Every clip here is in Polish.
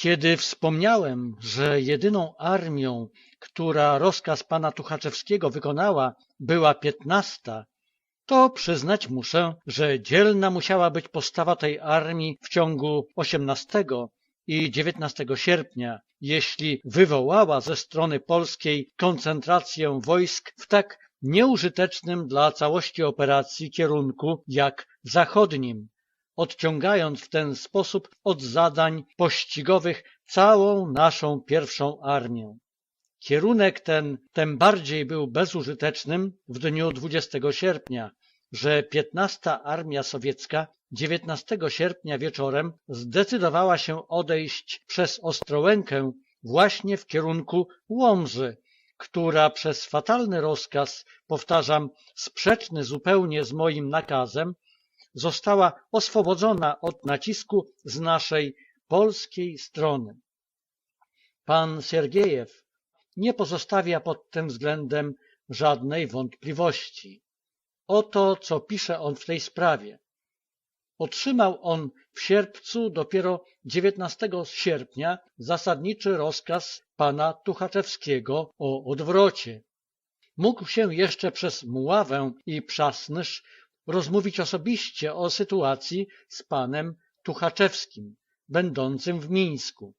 Kiedy wspomniałem, że jedyną armią, która rozkaz pana Tuchaczewskiego wykonała, była piętnasta, to przyznać muszę, że dzielna musiała być postawa tej armii w ciągu 18 i 19 sierpnia, jeśli wywołała ze strony polskiej koncentrację wojsk w tak nieużytecznym dla całości operacji kierunku jak zachodnim, odciągając w ten sposób od zadań pościgowych całą naszą pierwszą armię. Kierunek ten tym bardziej był bezużytecznym w dniu 20 sierpnia, że 15 Armia Sowiecka 19 sierpnia wieczorem zdecydowała się odejść przez Ostrołękę właśnie w kierunku Łomży, która przez fatalny rozkaz, powtarzam, sprzeczny zupełnie z moim nakazem, została oswobodzona od nacisku z naszej polskiej strony. Pan Siergiejew nie pozostawia pod tym względem żadnej wątpliwości. Oto, co pisze on w tej sprawie. Otrzymał on w sierpcu dopiero 19 sierpnia zasadniczy rozkaz pana Tuchaczewskiego o odwrocie. Mógł się jeszcze przez Muławę i Przasnysz rozmówić osobiście o sytuacji z panem Tuchaczewskim, będącym w Mińsku.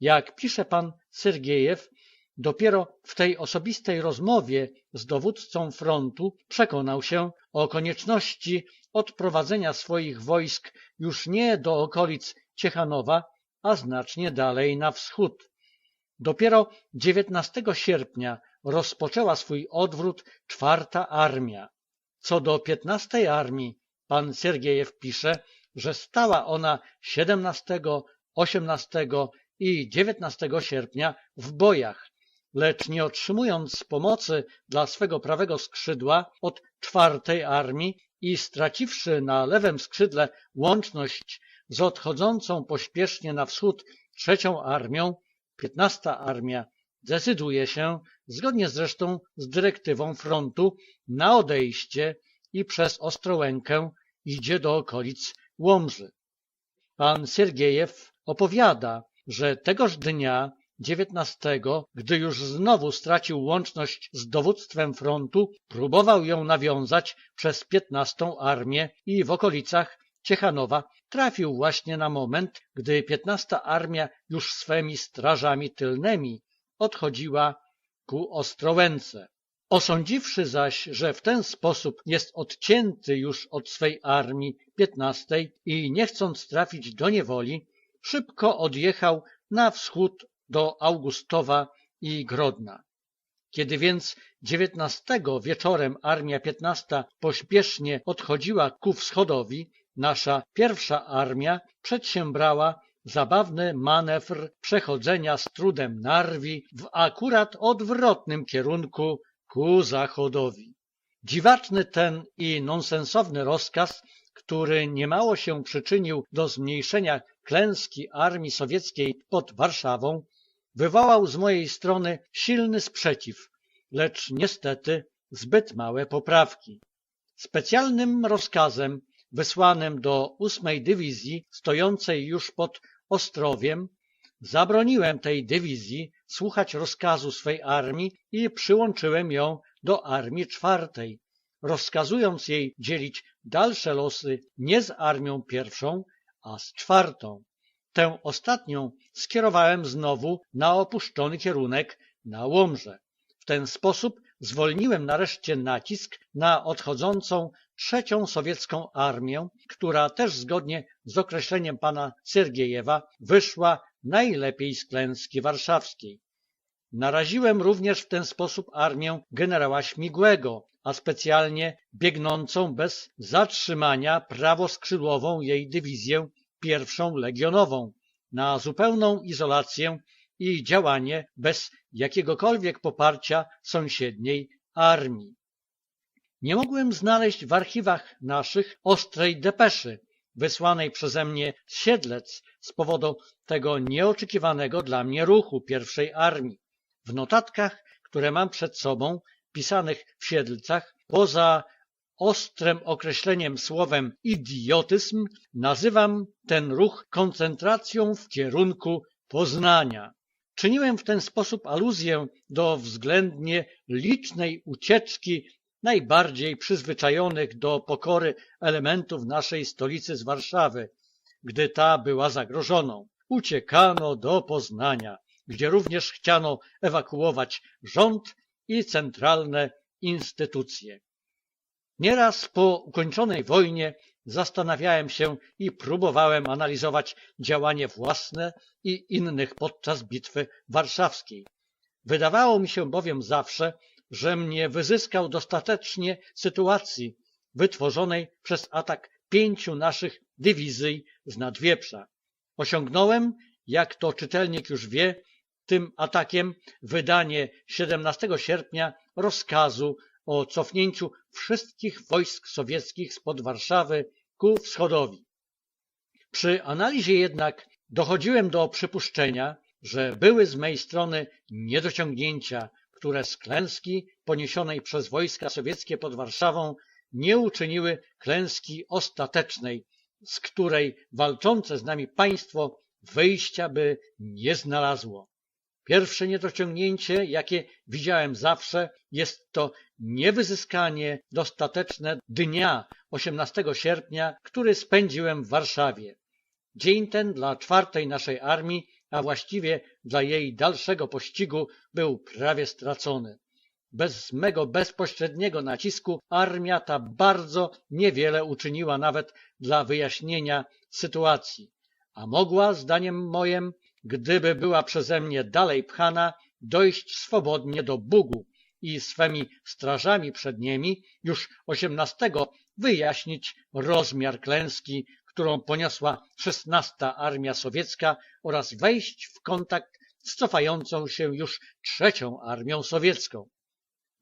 Jak pisze pan Sergiejew, dopiero w tej osobistej rozmowie z dowódcą frontu przekonał się o konieczności odprowadzenia swoich wojsk już nie do okolic Ciechanowa, a znacznie dalej na wschód. Dopiero 19 sierpnia rozpoczęła swój odwrót czwarta armia. Co do 15 armii, pan Sergiejew pisze, że stała ona 17, 18 i 19 sierpnia w bojach, lecz nie otrzymując pomocy dla swego prawego skrzydła od czwartej armii i straciwszy na lewym skrzydle łączność z odchodzącą pośpiesznie na wschód trzecią armią, 15 armia decyduje się, zgodnie zresztą z dyrektywą frontu, na odejście i przez Ostrołękę idzie do okolic Łomży. Pan Siergiejew opowiada, że tegoż dnia 19, gdy już znowu stracił łączność z dowództwem frontu, próbował ją nawiązać przez 15 armię i w okolicach Ciechanowa trafił właśnie na moment, gdy 15 armia już swymi strażami tylnymi odchodziła ku Ostrołęce. Osądziwszy zaś, że w ten sposób jest odcięty już od swej armii 15 i nie chcąc trafić do niewoli, szybko odjechał na wschód do Augustowa i Grodna. Kiedy więc dziewiętnastego wieczorem armia piętnasta pośpiesznie odchodziła ku wschodowi, nasza pierwsza armia przedsiębrała zabawny manewr przechodzenia z trudem Narwi w akurat odwrotnym kierunku ku zachodowi. Dziwaczny ten i nonsensowny rozkaz, który niemało się przyczynił do zmniejszenia klęski armii sowieckiej pod Warszawą, wywołał z mojej strony silny sprzeciw, lecz niestety zbyt małe poprawki. Specjalnym rozkazem wysłanym do ósmej dywizji stojącej już pod Ostrowiem zabroniłem tej dywizji słuchać rozkazu swej armii i przyłączyłem ją do armii czwartej, rozkazując jej dzielić dalsze losy nie z armią pierwszą, a z czwartą. Tę ostatnią skierowałem znowu na opuszczony kierunek na Łomże. W ten sposób zwolniłem nareszcie nacisk na odchodzącą trzecią sowiecką armię, która też zgodnie z określeniem pana Sergiejewa wyszła najlepiej z klęski warszawskiej. Naraziłem również w ten sposób armię generała Śmigłego, a specjalnie biegnącą bez zatrzymania prawoskrzydłową jej dywizję pierwszą legionową na zupełną izolację i działanie bez jakiegokolwiek poparcia sąsiedniej armii. Nie mogłem znaleźć w archiwach naszych ostrej depeszy wysłanej przeze mnie z Siedlec z powodu tego nieoczekiwanego dla mnie ruchu pierwszej armii. W notatkach, które mam przed sobą, pisanych w Siedlcach, poza ostrym określeniem słowem idiotyzm nazywam ten ruch koncentracją w kierunku Poznania. Czyniłem w ten sposób aluzję do względnie licznej ucieczki najbardziej przyzwyczajonych do pokory elementów naszej stolicy z Warszawy, gdy ta była zagrożoną. Uciekano do Poznania, gdzie również chciano ewakuować rząd i centralne instytucje. Nieraz po ukończonej wojnie zastanawiałem się i próbowałem analizować działanie własne i innych podczas bitwy warszawskiej. Wydawało mi się bowiem zawsze, że mnie wyzyskał dostatecznie sytuacji wytworzonej przez atak pięciu naszych dywizji z Nadwieprza. Osiągnąłem, jak to czytelnik już wie, tym atakiem wydanie 17 sierpnia rozkazu o cofnięciu wszystkich wojsk sowieckich spod Warszawy ku wschodowi. Przy analizie jednak dochodziłem do przypuszczenia, że były z mej strony niedociągnięcia, które z klęski poniesionej przez wojska sowieckie pod Warszawą nie uczyniły klęski ostatecznej, z której walczące z nami państwo wyjścia by nie znalazło. Pierwsze niedociągnięcie, jakie widziałem zawsze, jest to niewyzyskanie dostateczne dnia 18 sierpnia, który spędziłem w Warszawie. Dzień ten dla czwartej naszej armii, a właściwie dla jej dalszego pościgu, był prawie stracony. Bez mego bezpośredniego nacisku armia ta bardzo niewiele uczyniła nawet dla wyjaśnienia sytuacji, a mogła, zdaniem mojem, gdyby była przeze mnie dalej pchana, dojść swobodnie do Bugu i swymi strażami przednimi już osiemnastego wyjaśnić rozmiar klęski, którą poniosła szesnasta Armia Sowiecka oraz wejść w kontakt z cofającą się już trzecią Armią Sowiecką.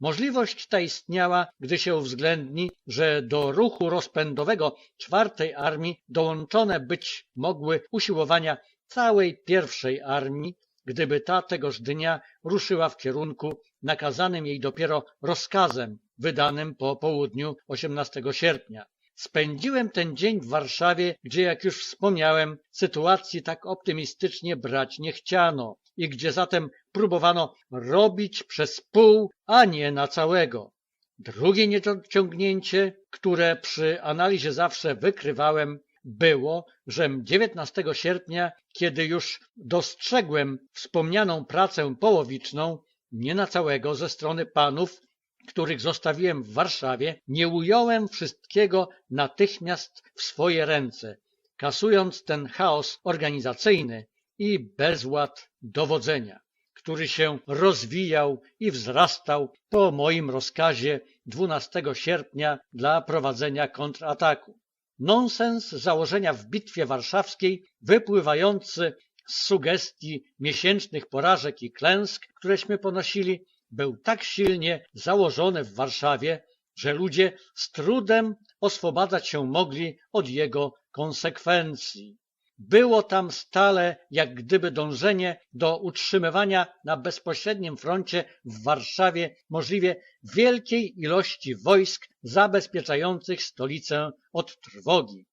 Możliwość ta istniała, gdy się uwzględni, że do ruchu rozpędowego czwartej armii dołączone być mogły usiłowania całej pierwszej armii, gdyby ta tegoż dnia ruszyła w kierunku nakazanym jej dopiero rozkazem wydanym po południu 18 sierpnia. Spędziłem ten dzień w Warszawie, gdzie, jak już wspomniałem, sytuacji tak optymistycznie brać nie chciano i gdzie zatem próbowano robić przez pół, a nie na całego. Drugie niedociągnięcie, które przy analizie zawsze wykrywałem, było, że 19 sierpnia, kiedy już dostrzegłem wspomnianą pracę połowiczną, nie na całego ze strony panów, których zostawiłem w Warszawie, nie ująłem wszystkiego natychmiast w swoje ręce, kasując ten chaos organizacyjny i bezład dowodzenia, który się rozwijał i wzrastał po moim rozkazie 12 sierpnia dla prowadzenia kontrataku. Nonsens założenia w bitwie warszawskiej wypływający z sugestii miesięcznych porażek i klęsk, któreśmy ponosili, był tak silnie założony w Warszawie, że ludzie z trudem oswobadzać się mogli od jego konsekwencji. Było tam stale jak gdyby dążenie do utrzymywania na bezpośrednim froncie w Warszawie możliwie wielkiej ilości wojsk zabezpieczających stolicę od trwogi.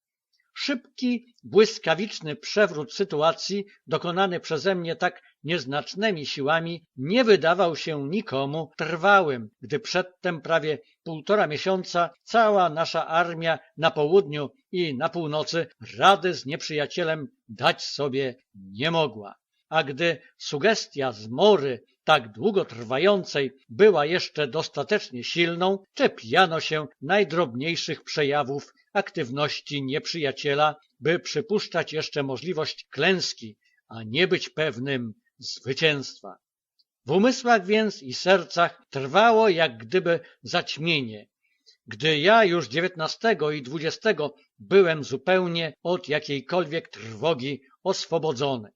Szybki, błyskawiczny przewrót sytuacji, dokonany przeze mnie tak nieznacznymi siłami, nie wydawał się nikomu trwałym, gdy przedtem prawie półtora miesiąca cała nasza armia na południu i na północy rady z nieprzyjacielem dać sobie nie mogła. A gdy sugestia zmory tak długotrwającej była jeszcze dostatecznie silną, czepiano się najdrobniejszych przejawów aktywności nieprzyjaciela, by przypuszczać jeszcze możliwość klęski, a nie być pewnym zwycięstwa. W umysłach więc i sercach trwało jak gdyby zaćmienie, gdy ja już dziewiętnastego i dwudziestego byłem zupełnie od jakiejkolwiek trwogi oswobodzony.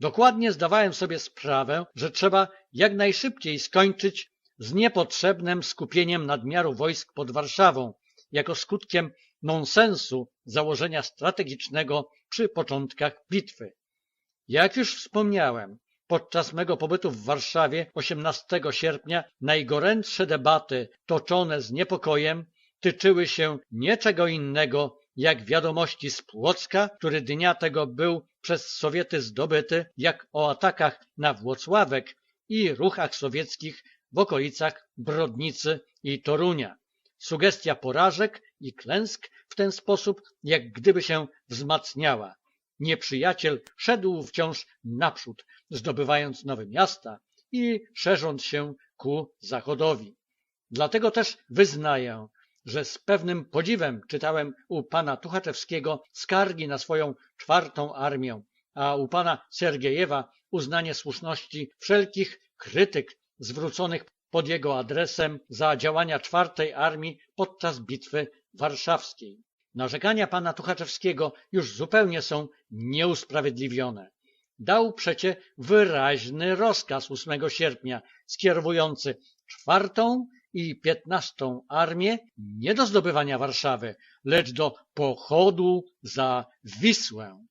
Dokładnie zdawałem sobie sprawę, że trzeba jak najszybciej skończyć z niepotrzebnym skupieniem nadmiaru wojsk pod Warszawą, jako skutkiem nonsensu założenia strategicznego przy początkach bitwy. Jak już wspomniałem, podczas mego pobytu w Warszawie 18 sierpnia najgorętsze debaty toczone z niepokojem tyczyły się niczego innego jak wiadomości z Płocka, który dnia tego był przez Sowiety zdobyty, jak o atakach na Włocławek i ruchach sowieckich w okolicach Brodnicy i Torunia. Sugestia porażek i klęsk w ten sposób jak gdyby się wzmacniała. Nieprzyjaciel szedł wciąż naprzód, zdobywając nowe miasta i szerząc się ku zachodowi. Dlatego też wyznaję, że z pewnym podziwem czytałem u pana Tuchaczewskiego skargi na swoją czwartą armię, a u pana Sergiejewa uznanie słuszności wszelkich krytyk zwróconych pod jego adresem za działania czwartej armii podczas bitwy warszawskiej. Narzekania pana Tuchaczewskiego już zupełnie są nieusprawiedliwione. Dał przecie wyraźny rozkaz 8 sierpnia skierowujący czwartą i piętnastą armię nie do zdobywania Warszawy, lecz do pochodu za Wisłę.